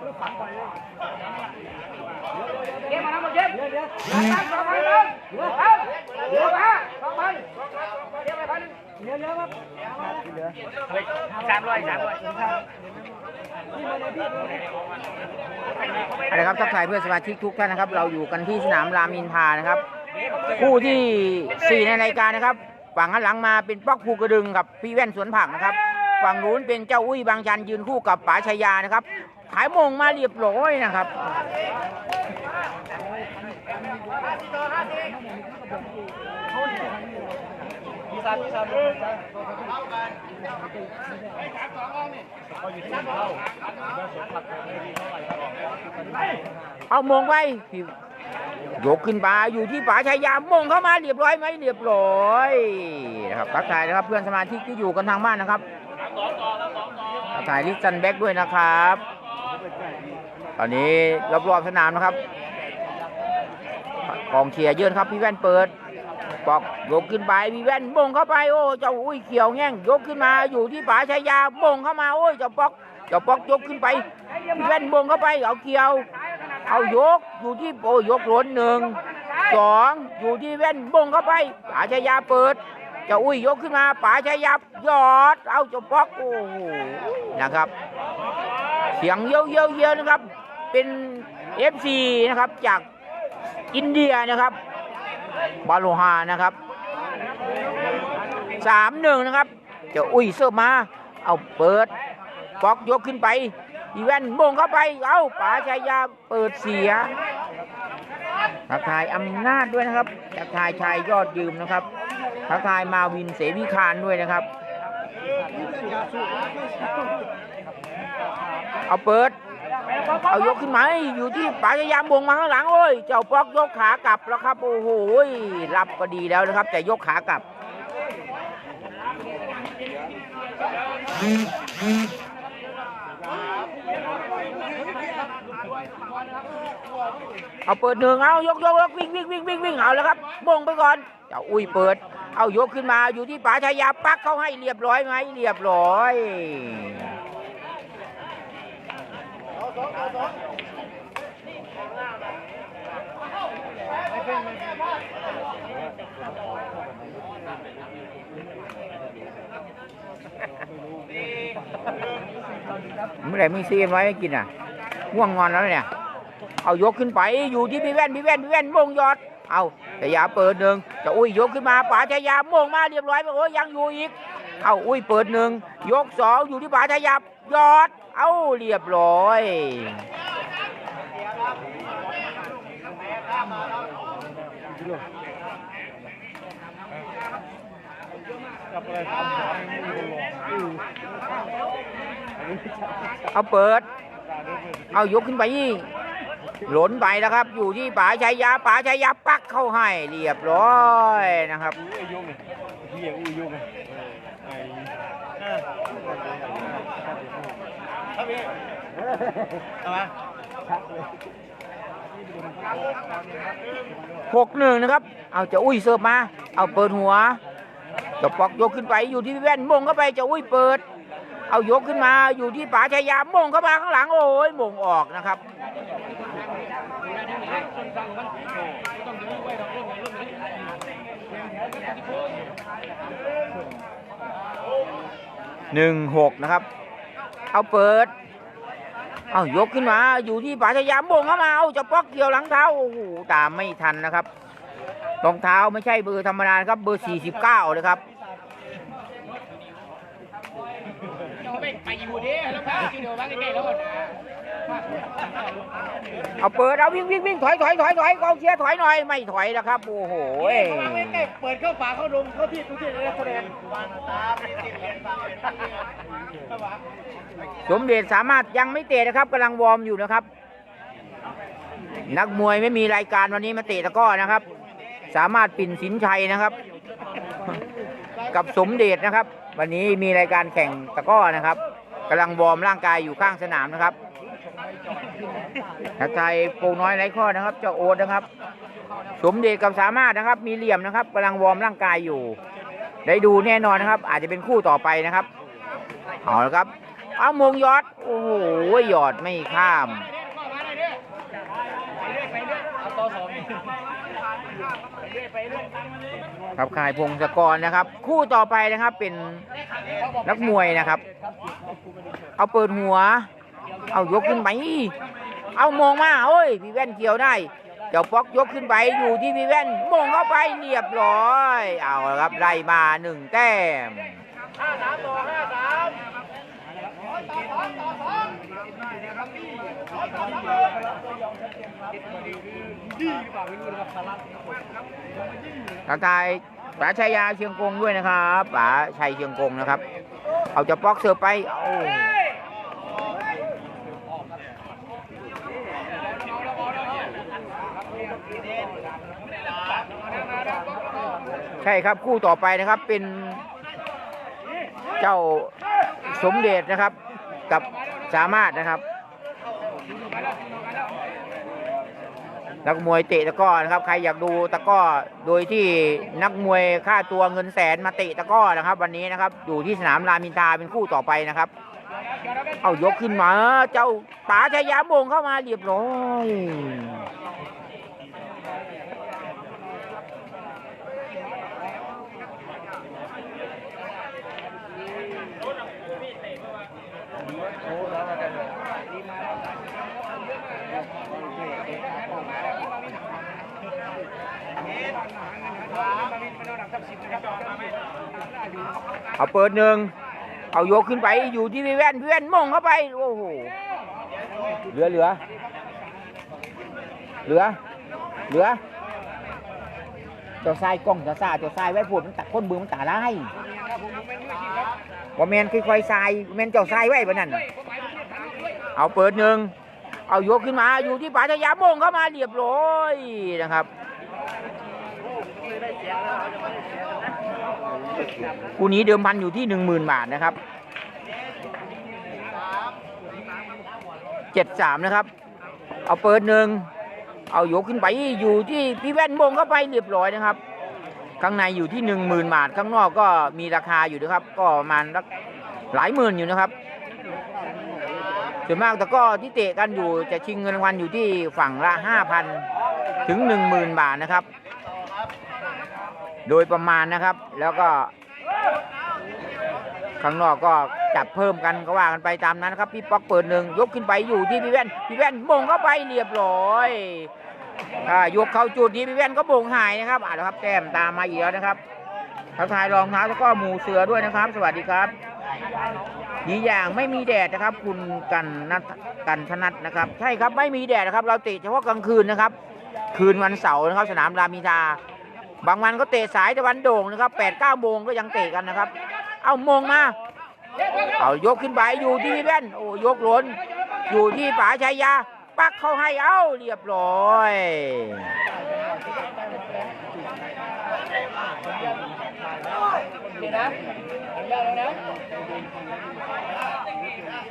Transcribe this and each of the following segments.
เก็บมาแล้วหมดเก็บสองพันเอาเอาเดี๋ยวมาสองพันเก็บไปพันเดี๋ยวเดี๋ยวครับสามร้อยสามร้อยอะไรครับทักทายเพื่อนสมาชิกทุกท่านนะครับ เราอยู่กันที่สนามรามินทานะครับ คู่ที่สี่ในรายการนะครับฝั่งข้างหลังมาเป็นป๊อกภูกระดึงกับพี่แว่นสวนผักนะครับฝั่งนู้นเป็นเจ้าอุ้ยบางชันยืนคู่กับป๋าชายานะครับ ขายมงมาเรียบร้อยนะครับเอามงไปยกขึ้นมาอยู่ที่ป๋าชายามงเข้ามาเรียบร้อยไหมเรียบร้อยนะครับทักทายนะครับเพื่อนสมาชิกที่อยู่กันทางบ้านนะครับทักทายลิซันแบ็กด้วยนะครับ ตอนนี้รอบๆสนามนะครับกองเชียร์เยอะครับพี่แว่นเปิดปอกยกขึ้นไปพี่แว่นโมงเข้าไปโอ้เจ้าอุ้ยเขียวแง่งยกขึ้นมาอยู่ที่ป๋าชายาโมงเข้ามาโอ้ยเจ้าปอกเจ้าปอกยกขึ้นไปพี่แว่นโมงเข้าไปเอาเขียว เอายกอยู่ที่โอ้ยกล้นหนึ่งสองอยู่ที่แว่นบงเข้าไปป๋าชายาเปิดเจ้าอุ้ยยกขึ้นมาป๋าชายาหยอด เอาเจ้าปอกโอ้โหนะครับ เสียงเยี่ยเย้ยเย้ยนะครับ เป็นเอฟซีนะครับจากอินเดียนะครับบาโลฮานะครับสามหนึ่งนะครับเจ้าอุ้ยเสิร์มา เอาเปิดป๊อกยกขึ้นไป อีแวนมงเข้าไป เอาป๋าชายาเปิดเสียทักทายอำนาจด้วยนะครับทักทายชายยอดยืมนะครับทักทายมาวินเสวิคารด้วยนะครับ เอาเปิด เอายกขึ้นมาอยู่ที่ป๋าชายาบวงมาข้างหลังโอ้ยเจ้าปอกยกขากลับแล้วครับ โอ้โหรับก็ดีแล้วนะครับ แต่ยกขากลับเอาเปิดหนึ่งเอายกยกยกวิ่งวิ่งวิ่งวิ่งวิ่งเอาแล้วครับบงไปก่อนเจ้าอุ้ยเปิด เอายกขึ้นมาอยู่ที่ป๋าชายาปักเขาให้เรียบร้อยไหมเรียบร้อย เมื่อไหร่มึงซีนไว้กินอะง่วงงอนแล้วเนี่ย เอายกขึ้นไปอยู่ที่พี่แว่นพี่แว่นพี่แว่นมงยอด เอาชายาเปิดหนึ่งจะอุ้ยยกขึ้นมาป๋าชายาโมงมาเรียบร้อยโอ้ยยังอยู่อีก เอาอุ้ยเปิดหนึ่งยกสองอยู่ที่ป๋าชายายอด เอาเรียบร้อยเอาเปิด เอายกขึ้นไปยี่ หล่นไปแล้วครับ อยู่ที่ป๋าชายยาป๋าชายยาปักเข้าให้เรียบร้อยนะครับอุ้ยยุ่งเลยเฮียอุ้ยยุ่งเลยไอ้ครับพี่ทำไมหกหนึ่งนะครับ เอาจะอุ้ยเสิร์ฟมา เอาเปิดหัวจะปอกยกขึ้นไปอยู่ที่พี่แว่นมงเข้าไปจะอุ้ยเปิด เอายกขึ้นมาอยู่ที่ป๋าชายามงเข้ามาข้างหลังโอ้ยมงออกนะครับ หนึ่งหกนะครับ เอาเปิด เอายกขึ้นมา อยู่ที่ป๋าชายามบงเข้ามา เอาจะป๊อกเกี่ยวหลังเท้า โอ้โห ตามไม่ทันนะครับ รองเท้าไม่ใช่เบอร์ธรรมดาครับ เบอร์49เก้าเลยครับไปอยู่ดิแล้วพากินเดี๋ยวบ้านใกล้ๆแล้ว เอาเปิดเอาวิ่งวิ่งวิ่งถอยถอยถอยถอยกองเชียร์ถอยหน่อยไม่ถอยนะครับโอ้โหเปิดเข้าป่าเข้าดงเข้าที่ทุกที่เลยแสดงสมเด็จสามารถยังไม่เตะนะครับกำลังวอร์มอยู่นะครับ นักมวยไม่มีรายการวันนี้มาเตะตะกร้อนะครับ สามารถปิ่นสินชัยนะครับ กับสมเด็จนะครับ วันนี้มีรายการแข่งตะกร้อนะครับกำลังวอร์มร่างกายอยู่ข้างสนามนะครับ ทักทายโปน้อยไรข้อนะครับ เจ้าโอ๊ตนะครับ สมเด็จกับสามารถนะครับ มีเหลี่ยมนะครับกำลังวอร์มร่างกายอยู่ ได้ดูแน่นอนนะครับ อาจจะเป็นคู่ต่อไปนะครับเอาละครับ เอามงยอด โอ้โหหยอดไม่ข้ามครับขายพงศกรนะครับ คู่ต่อไปนะครับเป็นนักมวยนะครับ เอาเปิดหัว เอายกขึ้นไปเอามองมาโอ้ยพี่แว่นเกี่ยวได้ เจ้าป๊อกยกขึ้นไปอยู่ที่พี่แว่นมงเข้าไปเรียบร้อย เอาครับไล่มาหนึ่งแต้มทักทายป๋าชัยาเชียงกงด้วยนะครับป๋าชัยเชียงกงนะครับ เอาจะป๊อกเสือร์ไปเอ ใช่ครับคู่ต่อไปนะครับเป็นเจ้าสมเด็จนะครับกับสามารถนะครับนักมวยเตะตะก้อนะครับใครอยากดูตะก้อโดยที่นักมวยค่าตัวเงินแสนมาเตะตะก้อนะครับ วันนี้นะครับอยู่ที่สนามรามินทาเป็นคู่ต่อไปนะครับ เอายกขึ้นมา เจ้าป๋าชายามงเข้ามาเรียบร้อย เอาเปิดหนึ่งเอายกขึ้นไปอยู่ที่พี่แว่นพี่แว่นมงเข้าไปโอ้โหเหลือเหลือ เหลือ เหลือ เจ้าทรายกล้องเจ้าซาเจ้าทรายไว้พูดมันตัดคนมือมันตาได้ว่าแมนค่อยๆทรายแมนเจ้าทรายไว้ปะนั่นเอาเปิดหนึ่งเอายกขึ้นมาอยู่ที่ป่าชายามงเข้ามาเรียบร้อยนะครับ คู่นี้เดิมพันอยู่ที่หนึ่งหมื่นบาทนะครับเจ็ดสามนะครับ เอาเปิดหนึ่งเอายกขึ้นไปอยู่ที่พี่แว่นมงเข้าไปเรียบร้อยนะครับ ข้างในอยู่ที่หนึ่งหมื่นบาทข้างนอกก็มีราคาอยู่นะครับ ก็ประมาณหลายหมื่นอยู่นะครับส่วนมากแต่ก็ที่เตะกันอยู่จะชิงเงินรางวัลอยู่ที่ฝั่งละห้าพันถึงหนึ่งหมื่นบาทนะครับ โดยประมาณนะครับ แล้วก็ ข้างนอกก็จับเพิ่มกันก็ว่ากันไปตามนั้นครับพี่ป๊อกเปิดหนึ่งยกขึ้นไปอยู่ที่พี่แว่นพี่แว่นมงเข้าไปเรียบร้อยถ้ายกเข้าจุดนี้พี่แว่นก็มงหายนะครับอ่าแล้วครับแต้มตามมาอีกแล้วนะครับทักทายรองเท้าแล้วก็หมูเสือด้วยนะครับ สวัสดีครับนี่อย่างไม่มีแดดนะครับ คุณกันนัทกันธนัทนะครับ ใช่ครับไม่มีแดดนะครับ เราเตะเฉพาะกลางคืนนะครับ คืนวันเสาร์นะครับ สนามรามอินทา บางวันก็เตะสายตะวันโด่งนะครับแปดเก้าโมงก็ยังเตะกันนะครับ เอามงมา เอายกขึ้นไปอยู่ที่พี่แว่น โอ้ยกหล้นอยู่ที่ป๋าชัยยา ปักเข้าให้ เอาเรียบร้อย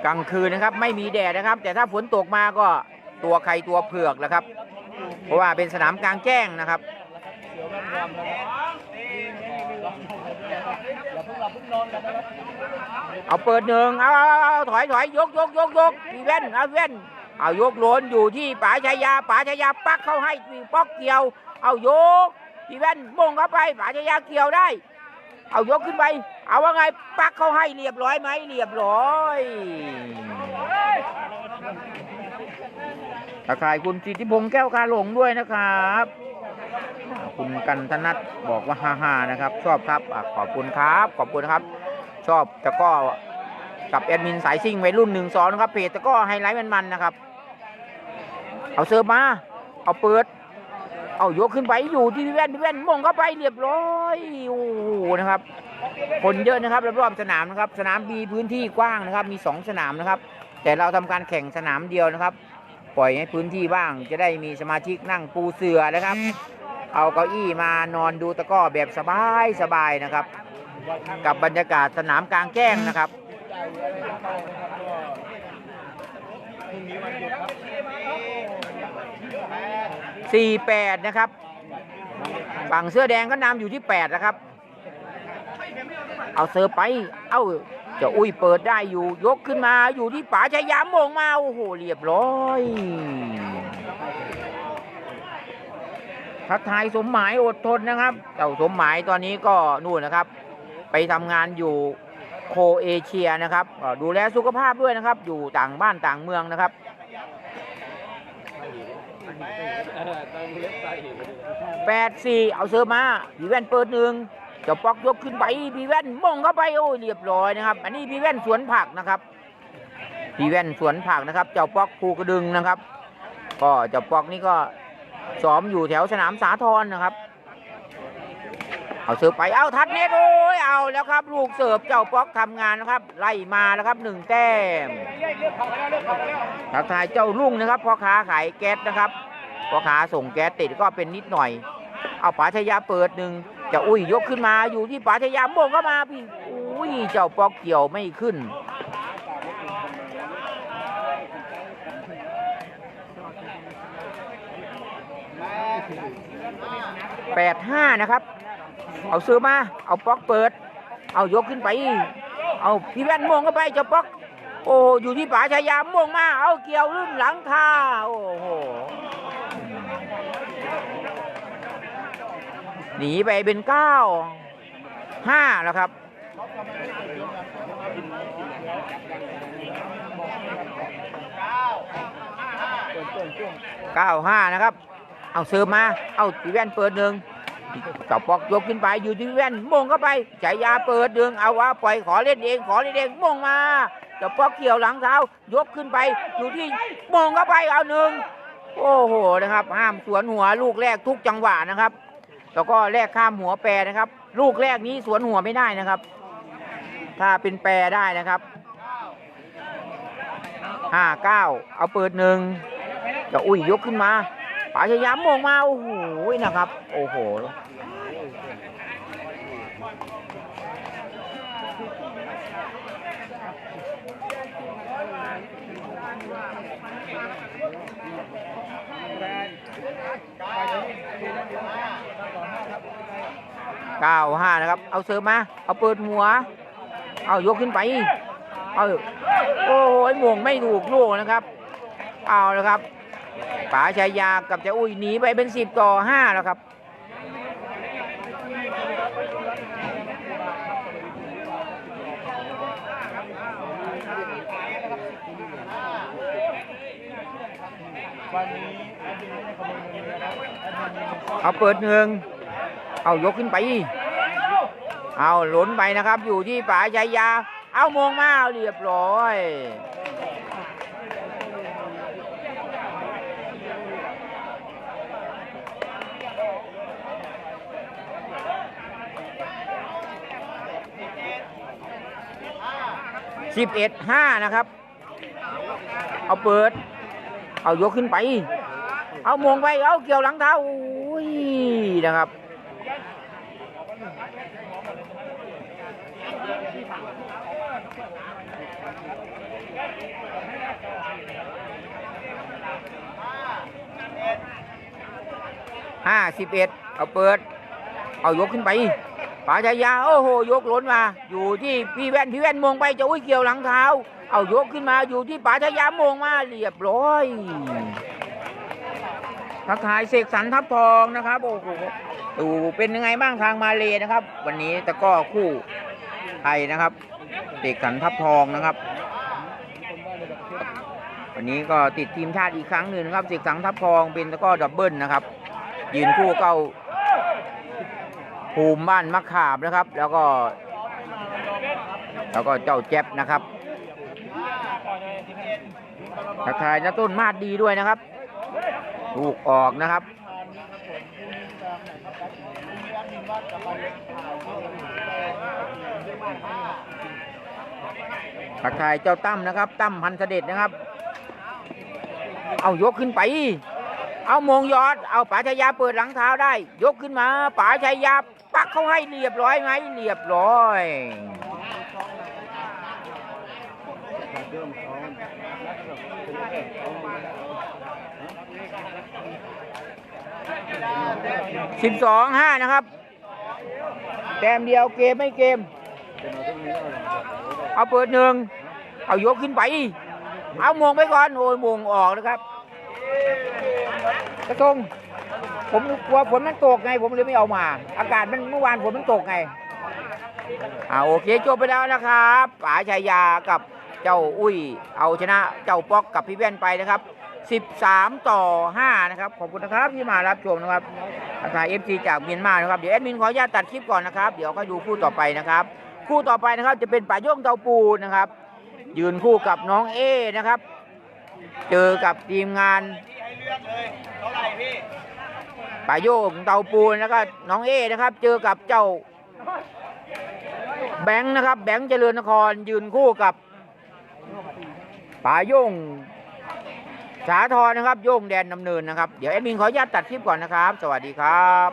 กลางคืนนะครับไม่มีแดดนะครับ แต่ถ้าฝนตกมาก็ตัวใครตัวเผือกแหละครับ เพราะว่าเป็นสนามกลางแจ้งนะครับ เอาเปิดหนึ่งเอาเอาเอาเอาถอยถอยยกยกยกยกพี่แว่นเอาแว่นเอายกโหลนอยู่ที่ป๋าชายาป๋าชายาปักเข้าให้พี่ป๊อกเกี่ยว เอายกพี่แว่นมงเข้าไปป๋าชายาเกี่ยวได้ เอายกขึ้นไป เอาว่าไงปักเข้าให้เรียบร้อยไหมเรียบร้อยตะขายคุณสิทธิพงษ์แก้วกาหลงด้วยนะครับ คุณกันธนัทบอกว่าฮ่าฮ่านะครับ ชอบครับอขอบคุณครับ ขอบคุณครับ ชอบตะก้อกับแอดมินสายซิ่งวัยรุ่นหนึ่งสองนะครับเพจตะก้อไฮไลท์มันๆนะครับ เอาเสิร์ฟมา เอาเปิด เอายกขึ้นไปอยู่ที่พี่แว่นพี่แว่นมงเข้าไปเรียบร้อยโอ้โหนะครับ คนเยอะนะครับรอบๆสนามนะครับ สนามมีพื้นที่กว้างนะครับ มีสองสนามนะครับ แต่เราทำการแข่งสนามเดียวนะครับ ปล่อยให้พื้นที่บ้างจะได้มีสมาชิกนั่งปูเสือนะครับ เอาเก้าอี้มานอนดูตะก้อแบบสบายสบายนะครับ กับบรรยากาศสนามกลางแจ้งนะครับสี่แปดนะครับฝั่งเสื้อแดงก็นำอยู่ที่แปดนะครับ เอาเสิร์ไป เอาจะอุ้ยเปิดได้อยู่ยกขึ้นมาอยู่ที่ป๋าชายามมงมา โอ้โห เรียบร้อย ทักทายสมหมายอดทนนะครับ เจ้าสมหมายตอนนี้ก็นู่นนะครับ ไปทำงานอยู่โคเอเชียนะครับดูแลสุขภาพด้วยนะครับ อยู่ต่างบ้านต่างเมืองนะครับแปดสี่เอาเซอร์มาพีแว่นเปิดหนึ่งเจ้าปอกยกขึ้นไปพีแว่นมงเข้าไปโอ้ยเรียบร้อยนะครับ อันนี้พีแว่นสวนผักนะครับพีแว่นสวนผักนะครับ เจ้าปอกภูกระดึงนะครับ ก็เจ้าปอกนี่ก็ ซ้อมอยู่แถวสนามสาทรนะครับ เอาเสิร์ฟไป เอาทัดเน็ตโอ้ยเอาแล้วครับ ลูกเสิร์ฟเจ้าป๊อกทำงานนะครับ ไล่มาแล้วครับหนึ่งแต้มทักทายเจ้าลุงนะครับพ่อค้าขายแก๊สนะครับพ่อค้าส่งแก๊สติดก็เป็นนิดหน่อย เอาป๋าชายาเปิดหนึ่งเจะอุ้ยยกขึ้นมาอยู่ที่ป๋าชายาโมงเข้ามาพี่อุ้ยเจ้าป๊อกเกี่ยวไม่ขึ้น แปดห้านะครับ เอาซื้อมา เอาป๊อกเปิด เอายกขึ้นไป เอาพี่แว่นมงเข้าไปเจ้าป๊อก โอ้อยู่ที่ป่าชายามมงมา เอาเกี่ยวลื่นหลังคาโอ้โหหนีไปเป็นเก้าห้าแล้วครับเก้าห้านะครับ เอาเสิร์ฟมา เอาตีแว่นเปิดหนึ่งเจับปอกยกขึ้นไปอยู่ที่แว่นมงเข้าไปฉายาเปิดหนึ่งเอาว่าปล่อยขอเล่นเองขอเล่นเองมงมาเจับปอกเกี่ยวหลังเท้ายกขึ้นไปอยู่ที่มงเข้าไปเอาหนึ่งโอ้โหนะครับ ห้ามสวนหัวลูกแรกทุกจังหวะนะครับ แล้วก็แลกข้ามหัวแปรนะครับ ลูกแรกนี้สวนหัวไม่ได้นะครับ ถ้าเป็นแปรได้นะครับห้าเก้าเอาเปิดหนึ่งจะอุ้ยยกขึ้นมา ป๋าชยามมองมา โอ้โหนะครับ โอ้โหเก้าห้านะครับ เอาเสิร์ฟมา เอาเปิดหัว เอายกขึ้นไป เอา โอ้โหหม่วงไม่ถูกลูกนะครับ เอาแล้วครับ ป๋าชายากับเจ้าอุ้ยหนีไปเป็นสิบต่อห้าแล้วครับเอาเปิดหนึ่งเอายกขึ้นไป เอาหล่นไปนะครับ อยู่ที่ป๋าชายา เอามองมาเรียบร้อย สิบเอ็ดห้านะครับ เอาเปิด เอายกขึ้นไป เอามงไป เอาเกี่ยวหลังเท้าอุ้ยนะครับห้าสิบเอ็ดเอาเปิด เอายกขึ้นไป ป๋าชายาโอ้โหยกล้นมา อยู่ที่พี่แว่นพี่แว่นมงไปจะอุ้ยเกี่ยวหลังเท้า เอายกขึ้นมาอยู่ที่ป๋าชายามงมาเรียบร้อยทักทายเสกสรรทับทองนะครับโอ้โหดูเป็นยังไงบ้างทางมาเลยนะครับ วันนี้ตะก้อคู่ไทยนะครับเสกสรรทับทองนะครับ วันนี้ก็ติดทีมชาติอีกครั้งหนึ่งนะครับเสกสรรทับทองเป็นตะก้อดับเบิลนะครับยืนคู่เก้า ภูมิบ้านมะขามนะครับ แล้วก็ แล้วก็เจ้าแจ๊บนะครับทักทายนะต้นมาดดีด้วยนะครับลูกออกนะครับทักทายเจ้าตั้มนะครับ ตั้มพันเสด็จนะครับ เอายกขึ้นไป เอามงยอด เอาป๋าชายาเปิดหลังเท้าได้ ยกขึ้นมาป๋าชายาักเขาให้เรียบร้อยไหมเรียบร้อยสิบสองห้านะครับ แต้มเดียวเกมไม่เกม เอาเอาหลังเอาเปิดหนึ่งเอายกขึ้นไป เอามงไปก่อน โอ้ยมงออกนะครับ กระทง ผมกลัวฝนมันตกไง ผมเลยไม่เอามา อากาศมันเมื่อวานฝนมันตกไงอ่าโอเคจบไปแล้วนะครับป๋าชายากับเจ้าอุ้ย เอาชนะเจ้าป๊อกกับพี่แว่นไปนะครับ 13 ต่อ 5 นะครับ ขอบคุณนะครับที่มารับชมนะครับอาจารย์เอฟซีจากเมียนมานะครับ เดี๋ยวแอดมินขออนุญาตตัดคลิปก่อนนะครับ เดี๋ยวค่อยดูคู่ต่อไปนะครับ คู่ต่อไปนะครับจะเป็นป่าโย่งเตาปูนนะครับ ยืนคู่กับน้องเอนะครับ เจอกับทีมงานเท่าไหร่พี่ ป่าโย่งเตาปูนแล้วก็น้องเอนะครับ เจอกับเจ้า แบงค์นะครับ แบงค์เจริญนครยืนคู่กับป่าโย่งสาทรนะครับ โยงแดนดำเนินนะครับ เดี๋ยวแอดมินขออนุญาตตัดคลิปก่อนนะครับ สวัสดีครับ